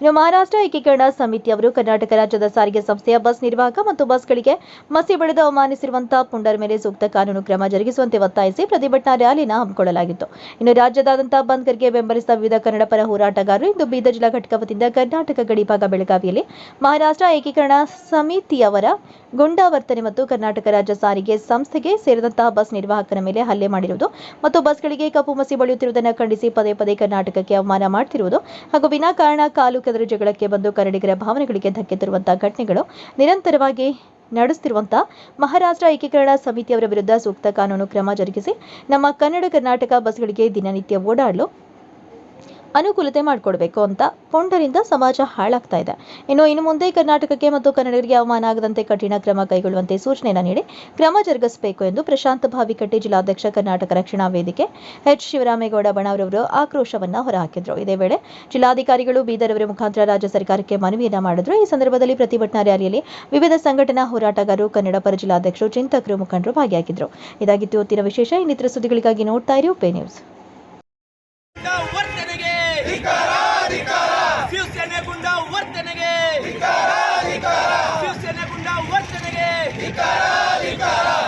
ಇನ್ನು ಮಹಾರಾಷ್ಟ್ರ ಏಕೀಕರಣ ಸಮಿತಿಯವರು ಕರ್ನಾಟಕ ರಾಜ್ಯದ ಸಾರಿಗೆ ಸಂಸ್ಥೆಯ ಬಸ್ ನಿರ್ವಾಹಕ ಮತ್ತು ಬಸ್ಗಳಿಗೆ ಮಸಿ ಬಳಿದು ಅವಮಾನಿಸಿರುವಂತಹ ಪುಂಡರ ಮೇಲೆ ಸೂಕ್ತ ಕಾನೂನು ಕ್ರಮ ಜರುಗಿಸುವಂತೆ ಒತ್ತಾಯಿಸಿ ಪ್ರತಿಭಟನಾ ರ್ಯಾಲಿನ ಹಮ್ಮಿಕೊಳ್ಳಲಾಗಿತ್ತು. ಇನ್ನು ರಾಜ್ಯದಾದ್ಯಂತ ಬಂದ್ಗೆ ಬೆಂಬಲಿಸಿದ ವಿವಿಧ ಕನ್ನಡ ಪರ ಹೋರಾಟಗಾರರು ಇಂದು ಬೀದರ್ ಜಿಲ್ಲಾ ಘಟಕ ವತಿಯಿಂದ ಕರ್ನಾಟಕ ಗಡಿಭಾಗ ಬೆಳಗಾವಿಯಲ್ಲಿ ಮಹಾರಾಷ್ಟ್ರ ಏಕೀಕರಣ ಸಮಿತಿಯವರ ಗುಂಡಾವರ್ತನೆ ಮತ್ತು ಕರ್ನಾಟಕ ರಾಜ್ಯ ಸಾರಿಗೆ ಸಂಸ್ಥೆಗೆ ಸೇರಿದಂತಹ ಬಸ್ ನಿರ್ವಾಹಕನ ಮೇಲೆ ಹಲ್ಲೆ ಮಾಡಿರುವುದು ಮತ್ತು ಬಸ್ಗಳಿಗೆ ಕಪ್ಪು ಮಸಿ ಬಳಿಯುತ್ತಿರುವುದನ್ನು ಖಂಡಿಸಿ ಪದೇ ಪದೇ ಕರ್ನಾಟಕಕ್ಕೆ ಅವಮಾನ ಮಾಡುತ್ತಿರುವುದು ಹಾಗೂ ವಿನಾಕಾರಣ ಕಾಲು ಕೆದರು ಜಗಳಕ್ಕೆ ಬಂದು ಕನ್ನಡಿಗರ ಭಾವನೆಗಳಿಗೆ ಧಕ್ಕೆ ತರುವಂತಹ ಘಟನೆಗಳು ನಿರಂತರವಾಗಿ ನಡೆಸುತ್ತಿರುವಂತಹ ಮಹಾರಾಷ್ಟ್ರ ಏಕೀಕರಣ ಸಮಿತಿಯವರ ವಿರುದ್ಧ ಸೂಕ್ತ ಕಾನೂನು ಕ್ರಮ ಜರುಗಿಸಿ ನಮ್ಮ ಕನ್ನಡ ಕರ್ನಾಟಕ ಬಸ್ಗಳಿಗೆ ದಿನನಿತ್ಯ ಓಡಾಡಲು ಅನುಕೂಲತೆ ಮಾಡಿಕೊಡ್ಬೇಕು ಅಂತ ಪೊಂಡರಿಂದ ಸಮಾಜ ಹಾಳಾಗ್ತಾ ಇದೆ. ಇನ್ನು ಇನ್ನು ಮುಂದೆ ಕರ್ನಾಟಕಕ್ಕೆ ಮತ್ತು ಕನ್ನಡಿಗರಿಗೆ ಅವಮಾನ ಆಗದಂತೆ ಕಠಿಣ ಕ್ರಮ ಕೈಗೊಳ್ಳುವಂತೆ ಸೂಚನೆಯನ್ನು ನೀಡಿ ಕ್ರಮ ಜರುಗಿಸಬೇಕು ಎಂದು ಪ್ರಶಾಂತ ಭಾವಿಕಟ್ಟಿ ಜಿಲ್ಲಾಧ್ಯಕ್ಷ ಕರ್ನಾಟಕ ರಕ್ಷಣಾ ವೇದಿಕೆ ಎಚ್ ಶಿವರಾಮೇಗೌಡ ಬಣವರವರು ಆಕ್ರೋಶವನ್ನ ಹೊರಹಾಕಿದ್ರು. ಇದೇ ವೇಳೆ ಜಿಲ್ಲಾಧಿಕಾರಿಗಳು ಬೀದರ್ ಅವರ ಮುಖಾಂತರ ರಾಜ್ಯ ಸರ್ಕಾರಕ್ಕೆ ಮನವಿಯನ್ನು ಮಾಡಿದ್ರು. ಈ ಸಂದರ್ಭದಲ್ಲಿ ಪ್ರತಿಭಟನಾ ರ್ಯಾಲಿಯಲ್ಲಿ ವಿವಿಧ ಸಂಘಟನಾ ಹೋರಾಟಗಾರರು ಕನ್ನಡ ಪರ ಜಿಲ್ಲಾಧ್ಯಕ್ಷರು, ಚಿಂತಕರು ಮುಖಂಡರು ಭಾಗಿಯಾಗಿದ್ರು. ಇದಾಗಿತ್ತು ಹೊತ್ತಿನ ವಿಶೇಷ. ಇನ್ನಿತರ ಸುದ್ದಿಗಳಿಗಾಗಿ ನೋಡ್ತಾ ಇರಿ ಉಪೇ ನ್ಯೂಸ್. ಶಿವಸೇನೆ ಗುಂಡ ವರ್ತನೆಗೆ. ಶಿವಸೇನೆ ಗುಂಡ ವರ್ತನೆಗೆ.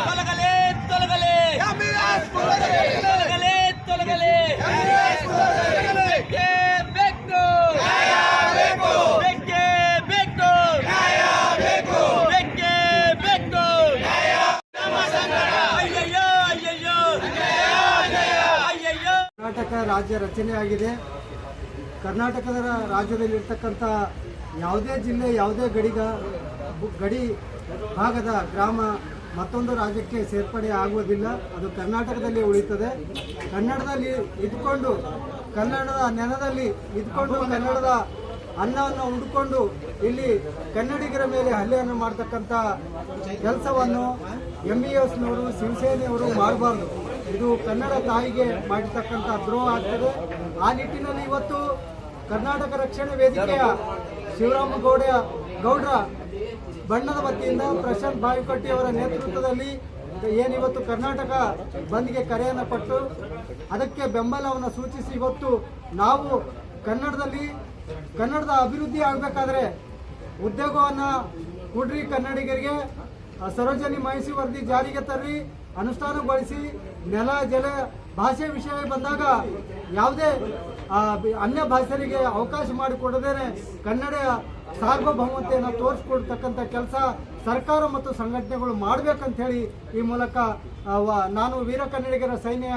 ತೊಲಗಲೇ ತೊಲಗಲೇ. ತೊಲಗಲೇ. ತೊಲಗಲೇ ಬೇಕೇ ಬೇಕು. ಬೇಕೇ. ಬೇಕು ಬೇಕೇ. ಬೇಕು. ಅಯ್ಯಯ್ಯೋ ಅಯ್ಯಯ್ಯೋ. ಅಯ್ಯಯ್ಯೋ. ಕರ್ನಾಟಕ ರಾಜ್ಯ ರಚನೆಯಾಗಿದೆ. ಕರ್ನಾಟಕದ ರಾಜ್ಯದಲ್ಲಿರ್ತಕ್ಕಂಥ ಯಾವುದೇ ಜಿಲ್ಲೆ, ಯಾವುದೇ ಗಡಿಗ, ಗಡಿ ಭಾಗದ ಗ್ರಾಮ ಮತ್ತೊಂದು ರಾಜ್ಯಕ್ಕೆ ಸೇರ್ಪಡೆ ಆಗುವುದಿಲ್ಲ. ಅದು ಕರ್ನಾಟಕದಲ್ಲಿ ಉಳಿತದೆ ಕನ್ನಡದಲ್ಲಿ ಇದ್ಕೊಂಡು, ಕನ್ನಡದ ನೆಲದಲ್ಲಿ ಇದ್ಕೊಂಡು, ಕನ್ನಡದ ಅನ್ನವನ್ನು ಉಂಡ್ಕೊಂಡು ಇಲ್ಲಿ ಕನ್ನಡಿಗರ ಮೇಲೆ ಹಲ್ಲೆಯನ್ನು ಮಾಡ್ತಕ್ಕಂಥ ಕೆಲಸವನ್ನು ಎಂ ಬಿ ಎಸ್ನವರು ಶಿವಸೇನೆಯವರು ಮಾಡಬಾರ್ದು. ಇದು ಕನ್ನಡ ತಾಯಿಗೆ ಮಾಡಿರ್ತಕ್ಕಂಥ ದ್ರೋಹ ಆಗ್ತದೆ. ಆ ನಿಟ್ಟಿನಲ್ಲಿ ಇವತ್ತು ಕರ್ನಾಟಕ ರಕ್ಷಣೆ ವೇದಿಕೆಯ ಶಿವರಾಮಗೌಡ ಗೌಡ್ರ ಬಣ್ಣದ ವತಿಯಿಂದ ಪ್ರಶಾಂತ್ ಬಾವಿಕಟ್ಟಿ ಅವರ ನೇತೃತ್ವದಲ್ಲಿ ಏನಿವತ್ತು ಕರ್ನಾಟಕ ಬಂದ್ಗೆ ಕರೆಯನ್ನು ಕೊಟ್ಟು ಅದಕ್ಕೆ ಬೆಂಬಲವನ್ನು ಸೂಚಿಸಿ ಇವತ್ತು ನಾವು ಕನ್ನಡದಲ್ಲಿ, ಕನ್ನಡದ ಅಭಿವೃದ್ಧಿ ಆಗಬೇಕಾದ್ರೆ ಉದ್ಯೋಗವನ್ನು ಕೊಡ್ರಿ ಕನ್ನಡಿಗರಿಗೆ ಸರೋಜನಿ ಮಹಿಷಿ ವರದಿ ಜಾರಿಗೆ ತರ್ರಿ, ಅನುಷ್ಠಾನಗೊಳಿಸಿ, ನೆಲ, ಜಲ ಭಾಷೆ ವಿಷಯ ಬಂದಾಗ ಯಾವುದೇ ಅನ್ಯ ಭಾಷೆಯರಿಗೆ ಅವಕಾಶ ಮಾಡಿಕೊಡದೇನೆ ಕನ್ನಡ ಸಾರ್ವಭೌಮತೆಯನ್ನು ತೋರಿಸ್ಕೊಡ್ತಕ್ಕಂಥ ಕೆಲಸ ಸರ್ಕಾರ ಮತ್ತು ಸಂಘಟನೆಗಳು ಮಾಡಬೇಕಂತ ಹೇಳಿ ಈ ಮೂಲಕ ನಾನು ವೀರ ಕನ್ನಡಿಗರ ಸೈನ್ಯ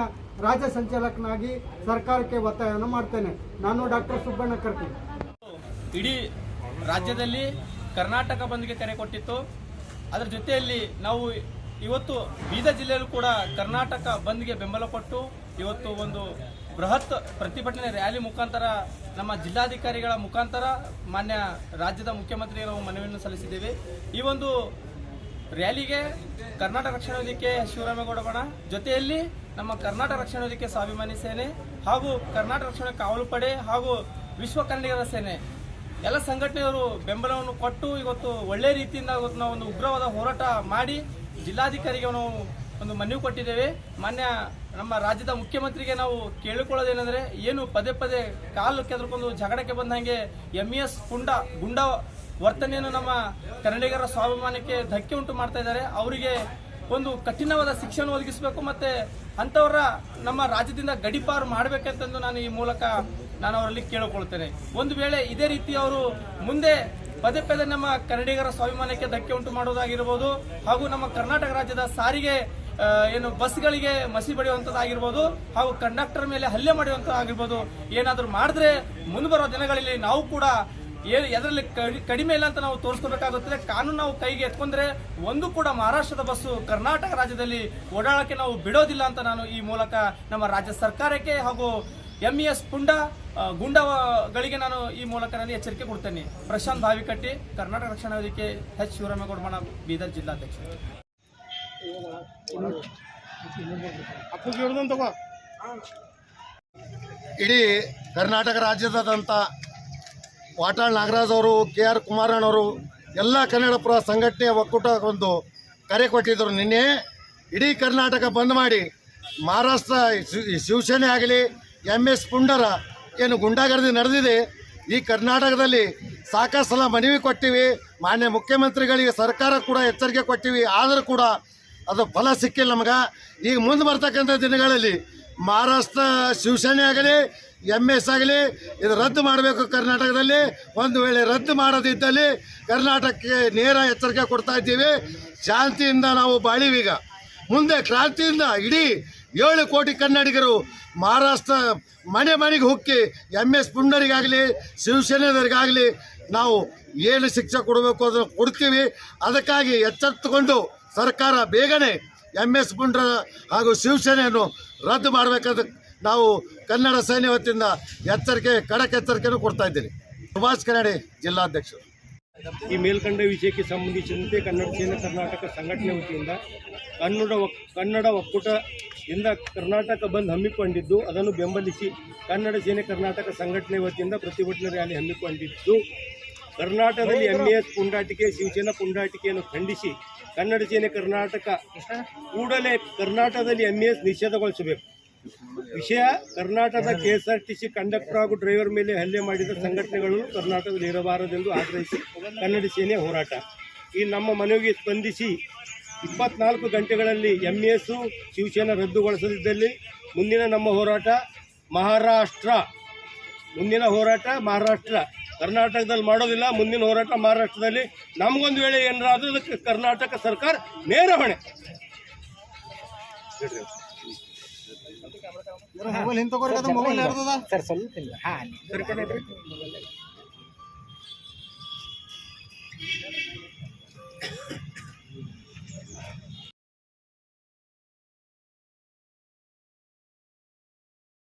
ರಾಜ್ಯ ಸಂಚಾಲಕನಾಗಿ ಸರ್ಕಾರಕ್ಕೆ ಒತ್ತಾಯವನ್ನು ಮಾಡ್ತೇನೆ. ನಾನು ಡಾಕ್ಟರ್ ಸುಬ್ಬಣ್ಣ ಕರ್ತಿ ಇಡೀ ರಾಜ್ಯದಲ್ಲಿ ಕರ್ನಾಟಕ ಬಂದ್ಗೆ ಕರೆ ಕೊಟ್ಟಿತ್ತು. ಅದರ ಜೊತೆಯಲ್ಲಿ ನಾವು ಇವತ್ತು ಬೀದರ್ ಜಿಲ್ಲೆಯಲ್ಲೂ ಕೂಡ ಕರ್ನಾಟಕ ಬಂದ್ಗೆ ಬೆಂಬಲ ಕೊಟ್ಟು ಇವತ್ತು ಒಂದು ಬೃಹತ್ ಪ್ರತಿಭಟನೆ ರ್ಯಾಲಿ ಮುಖಾಂತರ ನಮ್ಮ ಜಿಲ್ಲಾಧಿಕಾರಿಗಳ ಮುಖಾಂತರ ಮಾನ್ಯ ರಾಜ್ಯದ ಮುಖ್ಯಮಂತ್ರಿಗೆ ನಾವು ಮನವಿಯನ್ನು ಸಲ್ಲಿಸಿದ್ದೇವೆ. ಈ ಒಂದು ರ್ಯಾಲಿಗೆ ಕರ್ನಾಟಕ ರಕ್ಷಣಾ ವೇದಿಕೆ ಶಿವರಾಮೇಗೌಡ ಬಣ ಜೊತೆಯಲ್ಲಿ ನಮ್ಮ ಕರ್ನಾಟಕ ರಕ್ಷಣಾ ವೇದಿಕೆ ಸ್ವಾಭಿಮಾನಿ ಸೇನೆ ಹಾಗೂ ಕರ್ನಾಟಕ ರಕ್ಷಣಾ ಕಾವಲು ಪಡೆ ಹಾಗೂ ವಿಶ್ವ ಕನ್ನಡಿಗರ ಸೇನೆ. ಎಲ್ಲ ಸಂಘಟನೆಯವರು ಬೆಂಬಲವನ್ನು ಕೊಟ್ಟು ಇವತ್ತು ಒಳ್ಳೆ ರೀತಿಯಿಂದ ಇವತ್ತು ನಾವು ಒಂದು ಉಗ್ರವಾದ ಹೋರಾಟ ಮಾಡಿ ಜಿಲ್ಲಾಧಿಕಾರಿಗೆ ನಾವು ಒಂದು ಮನವಿ ಕೊಟ್ಟಿದ್ದೇವೆ. ಮಾನ್ಯ ನಮ್ಮ ರಾಜ್ಯದ ಮುಖ್ಯಮಂತ್ರಿಗೆ ನಾವು ಕೇಳಿಕೊಳ್ಳೋದೇನೆಂದರೆ ಏನು ಪದೇ ಪದೇ ಕಾಲು ಕೆದರ್ಕೊಂಡು ಜಗಳಕ್ಕೆ ಬಂದಂಗೆ ಎಂ ಎಸ್ ಪುಂಡ ಗುಂಡ ವರ್ತನೆಯನ್ನು ನಮ್ಮ ಕನ್ನಡಿಗರ ಸ್ವಾಭಿಮಾನಕ್ಕೆ ಧಕ್ಕೆ ಉಂಟು ಮಾಡ್ತಾ ಇದ್ದಾರೆ. ಅವರಿಗೆ ಒಂದು ಕಠಿಣವಾದ ಶಿಕ್ಷಣ ಒದಗಿಸಬೇಕು ಮತ್ತು ಅಂಥವರ ನಮ್ಮ ರಾಜ್ಯದಿಂದ ಗಡಿಪಾರು ಮಾಡಬೇಕಂತಂದು ನಾನು ಈ ಮೂಲಕ ನಾನು ಅವರಲ್ಲಿ ಕೇಳಿಕೊಳ್ತೇನೆ ಒಂದು ವೇಳೆ ಇದೇ ರೀತಿ ಅವರು ಮುಂದೆ ಪದೇ ಪದೇ ನಮ್ಮ ಕನ್ನಡಿಗರ ಸ್ವಾಭಿಮಾನಕ್ಕೆ ಧಕ್ಕೆ ಉಂಟು ಮಾಡೋದಾಗಿರ್ಬೋದು ಹಾಗೂ ನಮ್ಮ ಕರ್ನಾಟಕ ರಾಜ್ಯದ ಸಾರಿಗೆ ಏನು ಬಸ್ಗಳಿಗೆ ಮಸಿ ಬಡಿಯುವಂಥದ್ದಾಗಿರ್ಬೋದು ಹಾಗೂ ಕಂಡಕ್ಟರ್ ಮೇಲೆ ಹಲ್ಲೆ ಮಾಡುವಂಥದ್ದಾಗಿರ್ಬೋದು ಏನಾದರೂ ಮಾಡಿದ್ರೆ ಮುಂದೆ ಬರೋ ದಿನಗಳಲ್ಲಿ ನಾವು ಕೂಡ ಏನು ಅದರಲ್ಲಿ ಕಡಿಮೆ ಇಲ್ಲ ಅಂತ ನಾವು ತೋರಿಸ್ಕೋಬೇಕಾಗುತ್ತದೆ. ಕಾನೂನು ನಾವು ಕೈಗೆ ಎತ್ಕೊಂಡ್ರೆ ಒಂದು ಕೂಡ ಮಹಾರಾಷ್ಟ್ರದ ಬಸ್ಸು ಕರ್ನಾಟಕ ರಾಜ್ಯದಲ್ಲಿ ಓಡಾಡಕ್ಕೆ ನಾವು ಬಿಡೋದಿಲ್ಲ ಅಂತ ನಾನು ಈ ಮೂಲಕ ನಮ್ಮ ರಾಜ್ಯ ಸರ್ಕಾರಕ್ಕೆ ಹಾಗೂ ಎಂ ಎಸ್ ಪುಂಡ ಗುಂಡಗಳಿಗೆ ನಾನು ಈ ಮೂಲಕ ನಾನು ಎಚ್ಚರಿಕೆ ಕೊಡ್ತೇನೆ. ಪ್ರಶಾಂತ್ ಭಾವಿಕಟ್ಟಿ ಕರ್ನಾಟಕ ರಕ್ಷಣಾ ವೇದಿಕೆ ಎಚ್ ಶಿವರಾಮೇಗೌಡ ಮಣ ಬೀದರ್ ಜಿಲ್ಲಾಧ್ಯಕ್ಷ. ಇಡೀ ಕರ್ನಾಟಕ ರಾಜ್ಯದಾದಂಥ ವಾಟಾಳ್ ನಾಗರಾಜ್ ಅವರು, ಕೆ ಆರ್ ಕುಮಾರಣ್ಣವರು ಎಲ್ಲ ಕನ್ನಡಪುರ ಸಂಘಟನೆ ಒಕ್ಕೂಟ ಒಂದು ಕರೆ ಕೊಟ್ಟಿದ್ದರು. ನಿನ್ನೆ ಇಡೀ ಕರ್ನಾಟಕ ಬಂದ್ ಮಾಡಿ, ಮಹಾರಾಷ್ಟ್ರ ಶಿವಸೇನೆ ಆಗಲಿ ಎಂ ಎಸ್ ಪುಂಡರ ಏನು ಗುಂಡಾಗರ್ದಿ ನಡೆದಿದೆ, ಈ ಕರ್ನಾಟಕದಲ್ಲಿ ಸಾಕಷ್ಟು ಸಲ ಮನವಿ ಕೊಟ್ಟಿವಿ, ಮಾನ್ಯ ಮುಖ್ಯಮಂತ್ರಿಗಳಿಗೆ ಸರ್ಕಾರ ಕೂಡ ಎಚ್ಚರಿಕೆ ಕೊಟ್ಟಿವಿ, ಆದರೂ ಕೂಡ ಅದು ಫಲ ಸಿಕ್ಕಿಲ್ಲ ನಮಗೆ. ಈಗ ಮುಂದೆ ಬರ್ತಕ್ಕಂಥ ದಿನಗಳಲ್ಲಿ ಮಹಾರಾಷ್ಟ್ರ ಶಿವಸೇನೆ ಆಗಲಿ ಎಂ ಎಸ್ ಆಗಲಿ, ಇದು ರದ್ದು ಮಾಡಬೇಕು ಕರ್ನಾಟಕದಲ್ಲಿ. ಒಂದು ವೇಳೆ ರದ್ದು ಮಾಡೋದಿದ್ದಲ್ಲಿ ಕರ್ನಾಟಕಕ್ಕೆ ನೇರ ಎಚ್ಚರಿಕೆ ಕೊಡ್ತಾ ಇದ್ದೀವಿ. ಶಾಂತಿಯಿಂದ ನಾವು ಬಾಳಿವೀಗ ಮುಂದೆ ಕ್ರಾಂತಿಯಿಂದ ಇಡೀ ಏಳು ಕೋಟಿ ಕನ್ನಡಿಗರು ಮಹಾರಾಷ್ಟ್ರ ಮನೆ ಮನೆಗೆ ಹುಕ್ಕಿ ಎಂ ಎಸ್ ಪುಂಡರಿಗಾಗಲಿ ಶಿವಸೇನೆಯವರಿಗಾಗಲಿ ನಾವು ಏನು ಶಿಕ್ಷೆ ಕೊಡಬೇಕು ಅದನ್ನು ಕೊಡ್ತೀವಿ. ಅದಕ್ಕಾಗಿ ಎಚ್ಚೆತ್ತುಕೊಂಡು ಸರ್ಕಾರ ಬೇಗನೆ ಎಂ ಎಸ್ ಪುಂಡ್ರ ಹಾಗೂ ಶಿವಸೇನೆಯನ್ನು ರದ್ದು ಮಾಡಬೇಕಾದ ನಾವು ಕನ್ನಡ ಸೈನ್ಯ ವತಿಯಿಂದ ಎಚ್ಚರಿಕೆ ಕಡಕ್ ಎಚ್ಚರಿಕೆಯನ್ನು ಕೊಡ್ತಾ ಇದ್ದೀನಿ ಸುಭಾಷ್ ಕನ್ನಡಿ, ಜಿಲ್ಲಾಧ್ಯಕ್ಷರು. ಈ ಮೇಲ್ಕಂಡ ವಿಷಯಕ್ಕೆ ಸಂಬಂಧಿಸಿದಂತೆ ಕನ್ನಡ ಸೇನೆ, ಕರ್ನಾಟಕ ಸಂಘಟನೆ ವತಿಯಿಂದ ಕನ್ನಡ ಕನ್ನಡ ಒಕ್ಕೂಟದಿಂದ ಕರ್ನಾಟಕ ಬಂದ್ ಹಮ್ಮಿಕೊಂಡಿದ್ದು ಅದನ್ನು ಬೆಂಬಲಿಸಿ ಕನ್ನಡ ಸೇನೆ ಕರ್ನಾಟಕ ಸಂಘಟನೆ ವತಿಯಿಂದ ಪ್ರತಿಭಟನೆ ರ್ಯಾಲಿ ಹಮ್ಮಿಕೊಂಡಿದ್ದು. ಕರ್ನಾಟಕದಲ್ಲಿ ಎಂ ಎಸ್ ಪುಂಡಾಟಿಕೆ ಶಿವಸೇನಾ ಪುಂಡಾಟಿಕೆಯನ್ನು ಖಂಡಿಸಿ ಕನ್ನಡ ಸೇನೆ ಕರ್ನಾಟಕ ಕೂಡಲೇ ಕರ್ನಾಟಕದಲ್ಲಿ ಎಂ ಎಸ್ ನಿಷೇಧಗೊಳಿಸಬೇಕು. ವಿಷಯ ಕರ್ನಾಟಕದ ಸಿ ಕಂಡಕ್ಟರ್ ಹಾಗೂ ಡ್ರೈವರ್ ಮೇಲೆ ಹಲ್ಲೆ ಮಾಡಿದ ಸಂಘಟನೆಗಳು ಕರ್ನಾಟಕದಲ್ಲಿ ಇರಬಾರದೆಂದು ಆಗ್ರಹಿಸಿ ಕನ್ನಡ ಸೇನೆ ಹೋರಾಟ. ಈ ನಮ್ಮ ಮನವಿಗೆ ಸ್ಪಂದಿಸಿ ಇಪ್ಪತ್ನಾಲ್ಕು ಗಂಟೆಗಳಲ್ಲಿ ಎಂ ಎಸ್ಸು ಶಿವಸೇನಾ ರದ್ದುಗೊಳಿಸದಿದ್ದಲ್ಲಿ ಮುಂದಿನ ನಮ್ಮ ಹೋರಾಟ ಮಹಾರಾಷ್ಟ್ರ. ಮುಂದಿನ ಹೋರಾಟ ಮಹಾರಾಷ್ಟ್ರ. ಕರ್ನಾಟಕದಲ್ಲಿ ಮಾಡೋದಿಲ್ಲ ಮುಂದಿನ ಹೋರಾಟ ಮಹಾರಾಷ್ಟ್ರದಲ್ಲಿ. ನಮಗೊಂದು ವೇಳೆ ಏನಾದರೂ ಅದಕ್ಕೆ ಕರ್ನಾಟಕ ಸರ್ಕಾರ ನೇರ ಹೊಣೆ. ಸರ್ ಸ್ವಲ್ಪ